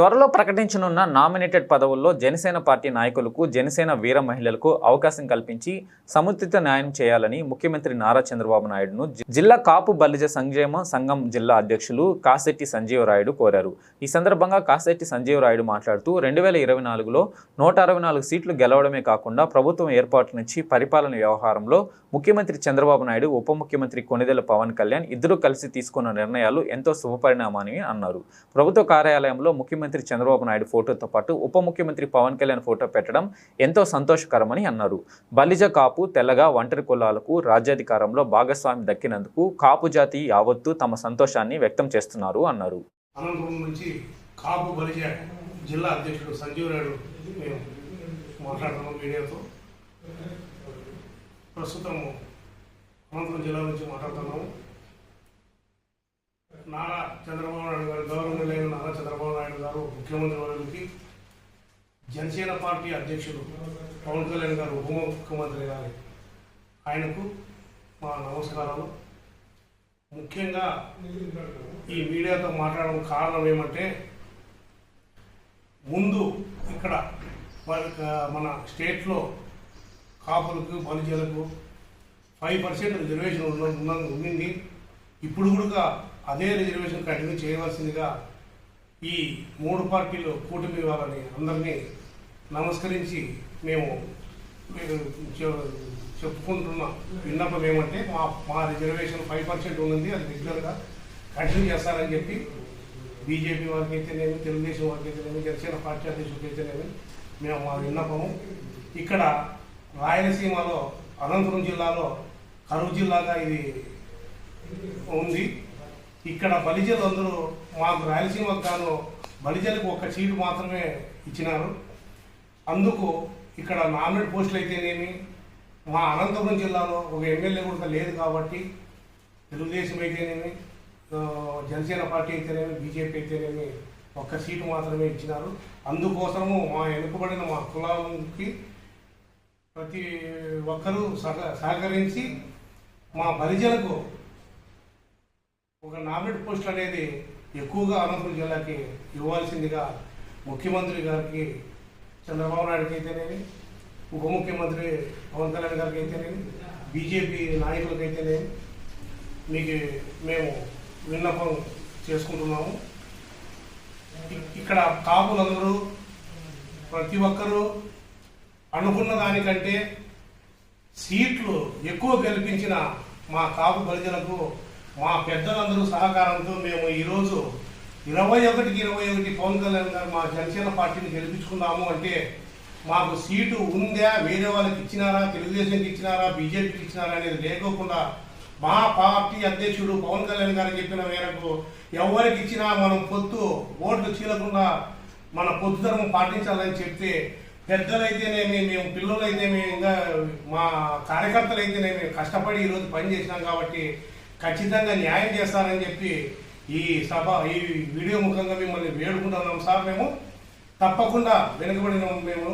త్వరలో ప్రకటించనున్న నామినేటెడ్ పదవుల్లో జనసేన పార్టీ నాయకులకు జనసేన వీర మహిళలకు అవకాశం కల్పించి సముచిత న్యాయం చేయాలని ముఖ్యమంత్రి నారా చంద్రబాబు నాయుడును జిల్లా కాపు బలిజ సంక్షేమ సంఘం జిల్లా అధ్యక్షులు కాశెట్టి సంజీవరాయుడు కోరారు. ఈ సందర్భంగా కాశెట్టి సంజీవరాయుడు మాట్లాడుతూ రెండు వేల ఇరవై నాలుగులో నూట అరవై నాలుగు సీట్లు గెలవడమే కాకుండా ప్రభుత్వం ఏర్పాటు నుంచి పరిపాలన వ్యవహారంలో ముఖ్యమంత్రి చంద్రబాబు నాయుడు ఉప ముఖ్యమంత్రి కొనిదెల పవన్ కళ్యాణ్ ఇద్దరూ కలిసి తీసుకున్న నిర్ణయాలు ఎంతో శుభపరిణామని అన్నారు. ప్రభుత్వ కార్యాలయంలో ముఖ్యమంత్రి ముఖ్యమంత్రి చంద్రబాబు నాయుడు ఫోటోతో పాటు ఉప ముఖ్యమంత్రి పవన్ కళ్యాణ్ ఫోటో పెట్టడం ఎంతో సంతోషకరమని అన్నారు. బలిజ కాపు తెల్లగా ఒంటరి కులాలకు రాజ్యాధికారంలో భాగస్వామి దక్కినందుకు కాపు జాతి యావత్తు తమ సంతోషాన్ని వ్యక్తం చేస్తున్నారు అన్నారు. అనంతపురం నుంచి కాపు బలిజ జిల్లా అధ్యక్షుడు సంజీవ్ నాయుడు మాట్లాడుతున్నాం మీడియాతో. ప్రస్తుతం అనంతపురం జిల్లా నుంచి మాట్లాడుతున్నాము నారా చంద్రబాబు నాయుడు గారు గౌరవనీయులైన నారా చంద్రబాబు నాయుడు గారు ముఖ్యమంత్రి వర్యులకి జనసేన పార్టీ అధ్యక్షుడు పవన్ కళ్యాణ్ గారు ఉప ముఖ్యమంత్రి గారి ఆయనకు మా నమస్కారాలు. ముఖ్యంగా ఈ మీడియాతో మాట్లాడడం కారణం ఏమంటే ముందు ఇక్కడ మన స్టేట్లో కాపులకు బలిజలకు ఫైవ్ పర్సెంట్ రిజర్వేషన్ ఉన్న ఉన్నది ఉండింది. ఇప్పుడు కూడా అదే రిజర్వేషన్ కంటిన్యూ చేయవలసిందిగా ఈ మూడు పార్టీలు కూటమి వాళ్ళని అందరినీ నమస్కరించి మేము చెప్పుకుంటున్న విన్నపం ఏమంటే మా మా రిజర్వేషన్ ఫైవ్ పర్సెంట్ ఉంది అది రెగ్యులర్గా కంటిన్యూ చేస్తారని చెప్పి బీజేపీ వారికి అయితేనేమి తెలుగుదేశం వారికి అయితేనేమి జనసేన పార్టీ అధ్యక్షుడికి అయితేనేమి మేము మా విన్నపము. ఇక్కడ రాయలసీమలో అనంతపురం జిల్లాలో కరువు జిల్లాగా ఇది ఉంది. ఇక్కడ బలిజలు అందరూ మాకు రాయలసీమకు గాను బలిజలకు ఒక సీటు మాత్రమే ఇచ్చినారు. అందుకు ఇక్కడ నామినేట్ పోస్టులు అయితేనేమి మా అనంతపురం జిల్లాలో ఒక ఎమ్మెల్యే కూడా లేదు కాబట్టి తెలుగుదేశం అయితేనేమి జనసేన పార్టీ అయితేనేమి బీజేపీ అయితేనేమి ఒక్క సీటు మాత్రమే ఇచ్చినారు. అందుకోసము మా వెనుకబడిన మా కులానికి ప్రతి ఒక్కరూ సహ సహకరించి మా బలిజలకు ఒక నామినేట్ పోస్ట్ అనేది ఎక్కువగా అనంతపురం జిల్లాకి ఇవ్వాల్సిందిగా ముఖ్యమంత్రి గారికి చంద్రబాబు నాయుడుకి అయితేనేమి ఉప ముఖ్యమంత్రి పవన్ కళ్యాణ్ గారికి అయితేనేమి బీజేపీ నాయకులకి అయితేనేమి మీకు మేము విన్నపం చేసుకుంటున్నాము. ఇక్కడ కాపులందరూ ప్రతి ఒక్కరూ అనుకున్న దానికంటే సీట్లు ఎక్కువ గెలిపించిన మా కాపు ప్రజలకు మా పెద్దలందరూ సహకారంతో మేము ఈరోజు ఇరవై ఒకటికి ఇరవై ఒకటి పవన్ కళ్యాణ్ గారు మా జనసేన పార్టీని గెలిపించుకున్నాము అంటే మాకు సీటు ఉందా వేరే వాళ్ళకి ఇచ్చినారా తెలుగుదేశంకి ఇచ్చినారా బీజేపీకి ఇచ్చినారా అనేది లేకోకుండా మా పార్టీ అధ్యక్షుడు పవన్ కళ్యాణ్ గారు చెప్పిన మేరకు ఎవరికి ఇచ్చినా మనం పొత్తు ఓట్లు చీలకుండా మన పొత్తు ధర్మం పాటించాలని చెప్తే పెద్దలైతేనేమి మేము పిల్లలైతేనేమి ఇంకా మా కార్యకర్తలు అయితేనేమి కష్టపడి ఈరోజు పని చేసినాం కాబట్టి ఖచ్చితంగా న్యాయం చేస్తారని చెప్పి ఈ సభ ఈ వీడియో ముఖంగా మిమ్మల్ని వేడుకుంటున్నాం సార్ మేము. తప్పకుండా వెనుకబడిన మేము.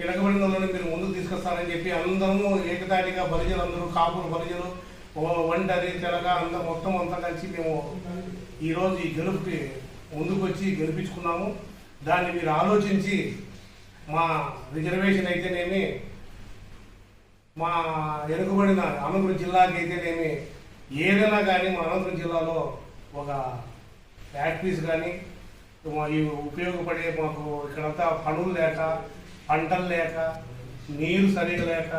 వెనుకబడిన వాళ్ళని మీరు ముందుకు తీసుకొస్తారని చెప్పి అందరము ఏకదాటిగా బలిజలు అందరూ కాపులు బలిజలు ఓ ఒంటరి తెలగ అందరూ మొత్తం అంతా కలిసి మేము ఈరోజు ఈ గెలుపుకి ముందుకు వచ్చి గెలిపించుకున్నాము. దాన్ని మీరు ఆలోచించి మా రిజర్వేషన్ అయితేనేమి మా వెనుకబడిన అనంతపురం జిల్లాకి అయితేనేమి ఏదైనా కానీ మా అనంతపురం జిల్లాలో ఒక ఫ్యాక్టరీస్ కానీ మా ఉపయోగపడే మాకు ఇక్కడంతా పనులు లేక పంటలు లేక నీరు సరిగా లేక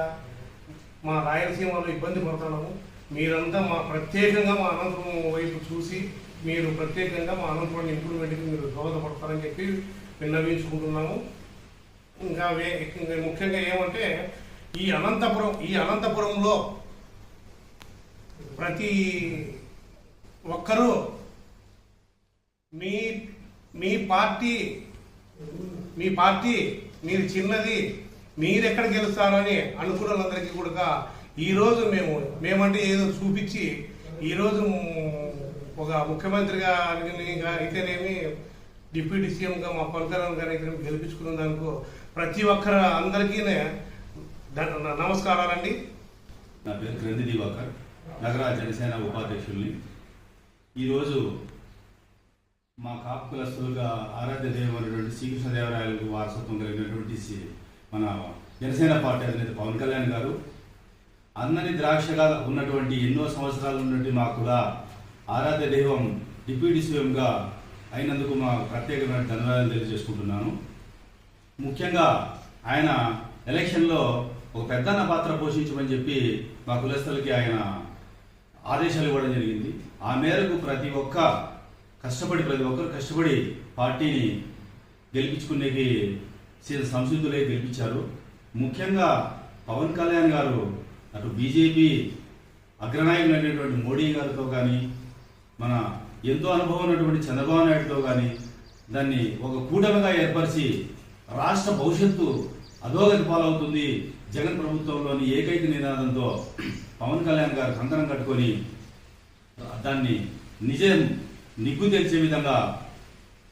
మా రాయలసీమలో ఇబ్బంది పడుతున్నాము. మీరంతా మా ప్రత్యేకంగా మా అనంతపురం వైపు చూసి మీరు ప్రత్యేకంగా మా అనంతపురం ఇంప్రూవ్మెంట్కి మీరు దోహదపడతారని చెప్పి విన్నవించుకుంటున్నాము. ఇంకా ఇంకా ముఖ్యంగా ఏమంటే ఈ అనంతపురం ఈ అనంతపురంలో ప్రతి ఒక్కరూ మీ మీ పార్టీ మీ పార్టీ మీరు చిన్నది మీరు ఎక్కడ గెలుస్తారని అనుకున్న వాళ్ళందరికీ కూడా ఈరోజు మేము మేమంటే ఏదో చూపించి ఈరోజు ఒక ముఖ్యమంత్రి గారిని అయితేనేమి డిప్యూటీ సీఎంగా మా పవన్ కళ్యాణ్ గారిని అయితే గెలిపించుకున్న దానికి ప్రతి ఒక్కరు అందరికీ నమస్కారాలండి. నా పేరు క్రింది దివాకర్. నగర జనసేన ఉపాధ్యక్షుల్ని. ఈరోజు మా కాపు కులస్తులుగా ఆరాధ్య దైవమైనటువంటి శ్రీకృష్ణదేవరాయలకు వారసత్వం కలిగినటువంటి సి- మన జనసేన పార్టీ అధినేత పవన్ కళ్యాణ్ గారు. అన్నని ద్రాక్షగా ఉన్నటువంటి ఎన్నో సంవత్సరాల నుండి మాకు కూడా ఆరాధ్య దైవం డిప్యూటీ సీఎంగా అయినందుకు మా ప్రత్యేకమైన ధన్యవాదాలు తెలియజేసుకుంటున్నాను. ముఖ్యంగా ఆయన ఎలక్షన్లో ఒక పెద్దన్న పాత్ర పోషించమని చెప్పి మా కులస్తులకి ఆయన ఆదేశాలు ఇవ్వడం జరిగింది. ఆ మేరకు ప్రతి ఒక్క కష్టపడి ప్రతి ఒక్కరు కష్టపడి పార్టీని గెలిపించుకునేకి సి- సంసిద్ధులై గెలిపించారు. ముఖ్యంగా పవన్ కళ్యాణ్ గారు అటు బీజేపీ అగ్రనాయకులు అయినటువంటి మోడీ గారితో కానీ మన ఎంతో అనుభవం ఉన్నటువంటి చంద్రబాబు నాయుడుతో కానీ దాన్ని ఒక కూటమిగా ఏర్పరిచి రాష్ట్ర భవిష్యత్తు అధోగతి పాలవుతుంది. జగన్ ప్రభుత్వంలోని ఏకైక నినాదంతో పవన్ కళ్యాణ్ గారు కంకణం కట్టుకొని దాన్ని నిజం నిగ్గు తెచ్చే విధంగా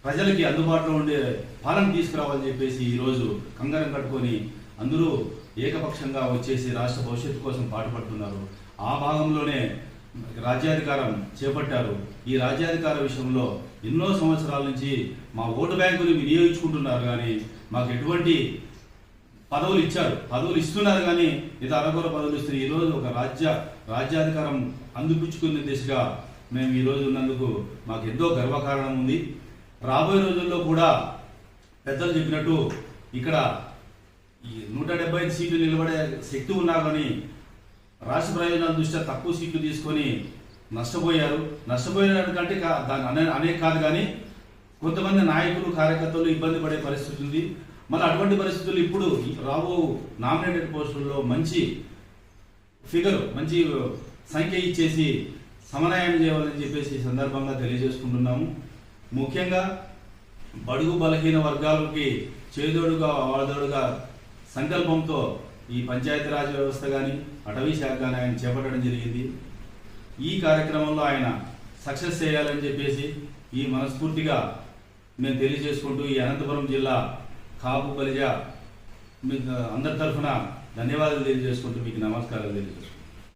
ప్రజలకి అందుబాటులో ఉండే పాలన తీసుకురావాలని చెప్పేసి ఈరోజు కంగారం కట్టుకొని అందరూ ఏకపక్షంగా వచ్చేసి రాష్ట్ర భవిష్యత్తు కోసం పాటుపడుతున్నారు. ఆ భాగంలోనే రాజ్యాధికారం చేపట్టారు. ఈ రాజ్యాధికార విషయంలో ఎన్నో సంవత్సరాల నుంచి మా ఓటు బ్యాంకుని వినియోగించుకుంటున్నారు కానీ మాకు ఎటువంటి పదవులు ఇచ్చారు. పదవులు ఇస్తున్నారు కానీ ఇది అరకొర పదవులు ఇస్తున్నారు. ఈరోజు ఒక రాజ్య రాజ్యాధికారం అందిపుచ్చుకునే దిశగా మేము ఈరోజు ఉన్నందుకు మాకు ఎంతో గర్వకారణం ఉంది. రాబోయే రోజుల్లో కూడా పెద్దలు చెప్పినట్టు ఇక్కడ ఈ నూట డెబ్బై ఐదు సీట్లు నిలబడే శక్తి ఉన్నా కానీ రాష్ట్ర ప్రయోజనాల దృష్ట్యా తక్కువ సీట్లు తీసుకొని నష్టపోయారు. నష్టపోయినకంటే కంటే దాని అనే అనే కాదు కానీ కొంతమంది నాయకులు కార్యకర్తలు ఇబ్బంది పడే పరిస్థితి ఉంది. మళ్ళీ అటువంటి పరిస్థితులు ఇప్పుడు ఈ రాబో నామినేటెడ్ పోస్టుల్లో మంచి ఫిగర్ మంచి సంఖ్య ఇచ్చేసి సమన్వయం చేయాలని చెప్పేసి ఈ సందర్భంగా తెలియజేసుకుంటున్నాము. ముఖ్యంగా బడుగు బలహీన వర్గాలకి చేదోడుగా వాదోడుగా సంకల్పంతో ఈ పంచాయతీరాజ్ వ్యవస్థ కానీ అటవీ శాఖ కానీ ఆయన చేపట్టడం జరిగింది. ఈ కార్యక్రమంలో ఆయన సక్సెస్ చేయాలని చెప్పేసి ఈ మనస్ఫూర్తిగా మేము తెలియజేసుకుంటూ ఈ అనంతపురం జిల్లా కాపు బలిజ మీకు అందరి తరఫున ధన్యవాదాలు తెలియజేసుకుంటూ మీకు నమస్కారాలు తెలియజేసుకుంటాం